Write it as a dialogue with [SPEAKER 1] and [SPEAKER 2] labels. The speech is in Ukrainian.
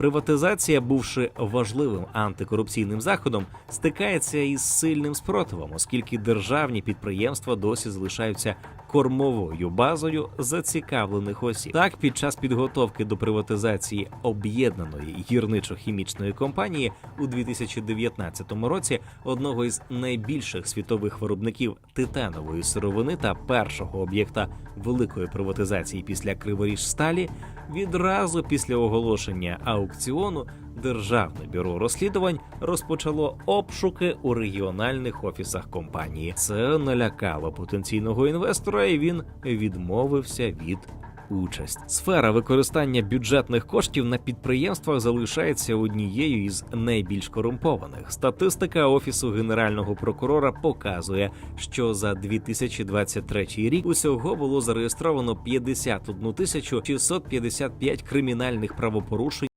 [SPEAKER 1] Приватизація, бувши важливим антикорупційним заходом, стикається із сильним спротивом, оскільки державні підприємства досі залишаються кормовою базою зацікавлених осіб. Так, під час підготовки до приватизації об'єднаної гірничо-хімічної компанії у 2019 році одного із найбільших світових виробників титанової сировини та першого об'єкта великої приватизації після Криворіжсталі, відразу після оголошення аукціону Державне бюро розслідувань розпочало обшуки у регіональних офісах компанії. Це налякало потенційного інвестора, і він відмовився від участі. Сфера використання бюджетних коштів на підприємствах залишається однією із найбільш корумпованих. Статистика офісу генерального прокурора показує, що за 2023 рік усього було зареєстровано 51 тисячу 655 кримінальних правопорушень.